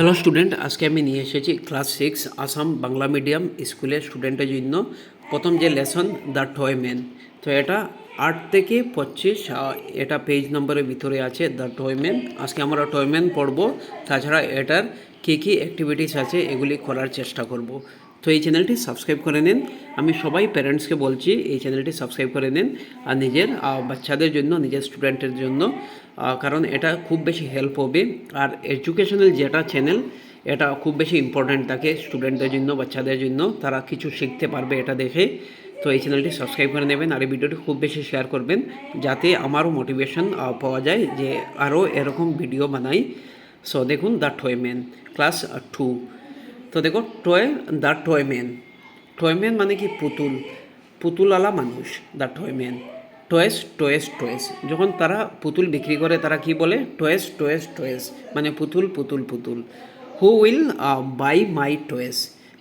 Hello student আজকে আমি নিয়ে এসেছি class six Assam Bangla medium স্কুলের স্টুডেন্টের জন্য প্রথম যে লেসন দ্য টয় ম্যান তো এটা আট থেকে পঁচিশ এটা পেজ নম্বরের ভিতরে আছে দ্য টয় ম্যান আজকে আমরা টয় ম্যান পড়ব। তাছাড়া এটার কী কী অ্যাক্টিভিটিস আছে, এগুলি করার চেষ্টা করব। তো এই চ্যানেলটি সাবস্ক্রাইব করে নিন। আমি সবাই প্যারেন্টসকে বলছি, এই চ্যানেলটি সাবস্ক্রাইব করে নিন। আর নিজের বাচ্চাদের জন্য, নিজের স্টুডেন্টের জন্য কারণ এটা খুব বেশি হেল্প হবে। আর এডুকেশনাল যেটা চ্যানেল এটা খুব বেশি ইম্পর্ট্যান্ট থাকে স্টুডেন্টদের জন্য, বাচ্চাদের জন্য। তারা কিছু শিখতে পারবে এটা দেখে। তো এই চ্যানেলটি সাবস্ক্রাইব করে নেবেন আর এই ভিডিওটি খুব বেশি শেয়ার করবেন, যাতে আমারও মোটিভেশন পাওয়া যায় যে আরও এরকম ভিডিও বানাই। সো দেখুন the toy man class two তো দেখো toy the toy man toy man মানে কি? পুতুল। পুতুলওয়ালা মানুষ the toy man toys toys toys যখন তারা পুতুল বিক্রি করে, তারা কি বলে? টয়েস টয়েস টয়েস মানে পুতুল পুতুল পুতুল। Who will buy my toys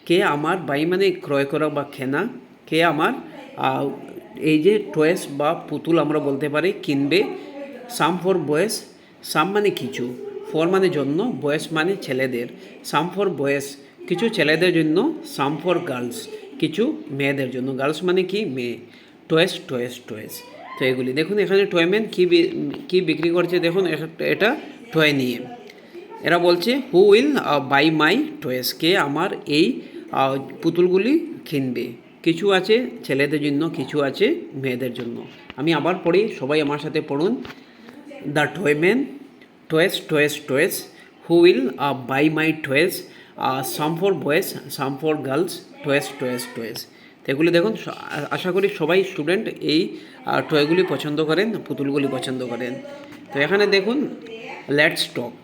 কে আমার বাই মানে ক্রয় করা বা কেনা? কে আমার এই যে টয়েস বা পুতুল আমরা বলতে পারি, কিনবে? সাম ফর বয়েস সাম মানে কিছু। ফর মানে জন্য বয়েস মানে ছেলেদের। সাম ফর বয়েস কিছু ছেলেদের জন্য সাম ফর গার্লস কিছু মেয়েদের জন্য। গার্লস মানে কি? মেয়ে। টয়েস টয়েস টয়েস তো এগুলি। দেখুন, এখানে টয়ম্যান কী কী বিক্রি করছে? দেখুন এটা টয় নিয়ে। এরা বলছে who will buy my toys কে আমার এই পুতুলগুলি কিনবে? কিছু আছে ছেলেদের জন্য, কিছু আছে মেয়েদের জন্য। আমি আবার পড়ি, সবাই আমার সাথে পড়ুন। The toy man toys toys toys who will buy my toys some for boys some for girls toys toys toys তো এগুলি দেখুন আশা করি সবাই স্টুডেন্ট এই টয়গুলি পছন্দ করেন, পুতুলগুলি পছন্দ করেন। তো এখানে দেখুন লেটস টক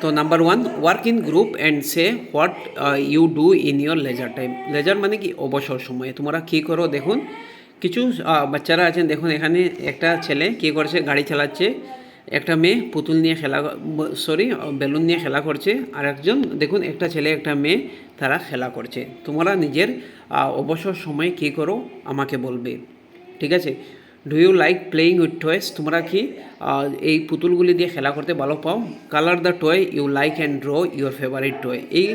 তো number one work in group and say what you do in your leisure time leisure মানে কি? অবসর সময়ে। তোমরা কী করো? দেখুন, কিছু বাচ্চারা আছেন। দেখুন, এখানে একটা ছেলে কী করছে? গাড়ি চালাচ্ছে। একটা মেয়ে পুতুল নিয়ে খেলা সরি বেলুন নিয়ে খেলা করছে। আর একজন দেখুন, একটা ছেলে, একটা মেয়ে তারা খেলা করছে। তোমরা নিজের অবসর সময়ে কী করো আমাকে বলবে। ঠিক আছে? Do you like playing with toys তোমরা কি এই পুতুলগুলি দিয়ে খেলা করতে ভালো পাও? Colour the toy you like and draw your favourite toy এই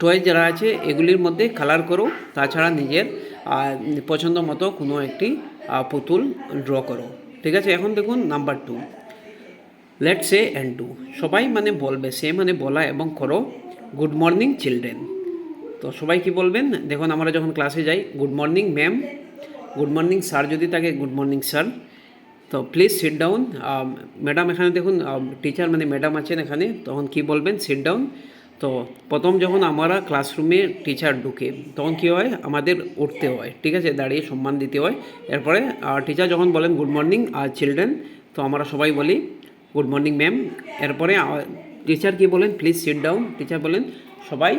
টয় যারা আছে, এগুলির মধ্যে কালার করো। তাছাড়া নিজের পছন্দ মতো কোনো একটি পুতুল ড্র করো। ঠিক আছে? এখন দেখুন number two let say and do সবাই মানে বলবে, সে মানে বলা এবং করো গুড মর্নিং চিলড্রেন তো সবাই কি বলবেন? দেখুন, আমরা যখন ক্লাসে যাই good morning ma'am good morning sir যদি থাকে গুড মর্নিং স্যার তো প্লিজ সিট ডাউন ম্যাডাম এখানে দেখুন টিচার মানে ম্যাডাম আছেন এখানে, তখন কি বলবেন? সিট ডাউন তো প্রথম যখন আমরা ক্লাসরুমে টিচার ঢুকে, তখন কী হয়? আমাদের উঠতে হয়, ঠিক আছে? দাঁড়িয়ে সম্মান দিতে হয়। এরপরে টিচার যখন বলেন গুড মর্নিং আর চিলড্রেন তো আমরা সবাই বলি গুড মর্নিং ম্যাম এরপরে টিচার কি বলেন? প্লিজ সিট ডাউন টিচার বলেন, সবাই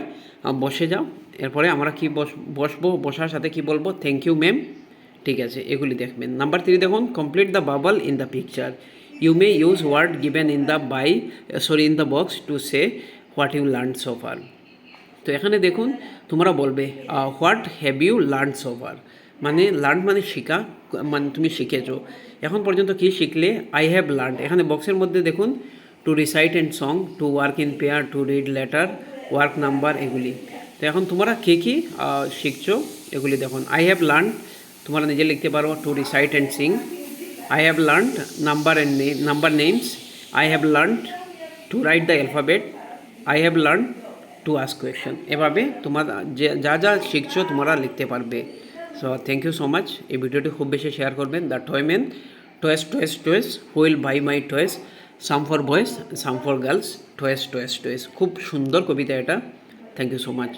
বসে যাও। এরপরে আমরা কি বস, বসবো, বসার সাথে কি বলব? থ্যাংক ইউ ম্যাম ঠিক আছে, এগুলি দেখবেন। নাম্বার থ্রি দেখুন complete the bubble in the picture you may use word given in the by sorry in the box to say what you learn so far তো এখানে দেখুন, তোমরা বলবে what have you learn so far মানে learn মানে শেখা মানে তুমি শিখেছো। এখন পর্যন্ত কি শিখলে? আই হ্যাভ লার্ন এখানে বক্সের মধ্যে দেখুন to recite and song to work in pair to read letter work number এগুলি। তো এখন তোমরা কী কী শিখছো এগুলি দেখুন। আই হ্যাভ লার্ন তোমরা নিজে লিখতে পারো to recite and sing I have learn number and name number names I have learn to write the alphabet I have learn to ask question এভাবে তোমার যে, যা যা শিখছো তোমরা লিখতে পারবে। So thank you so much এই ভিডিওটি খুব বেশি শেয়ার করবেন। The toy man toys toys toys who will buy my toys some for boys some for girls toys toys toys খুব সুন্দর কবিতা এটা। Thank you so much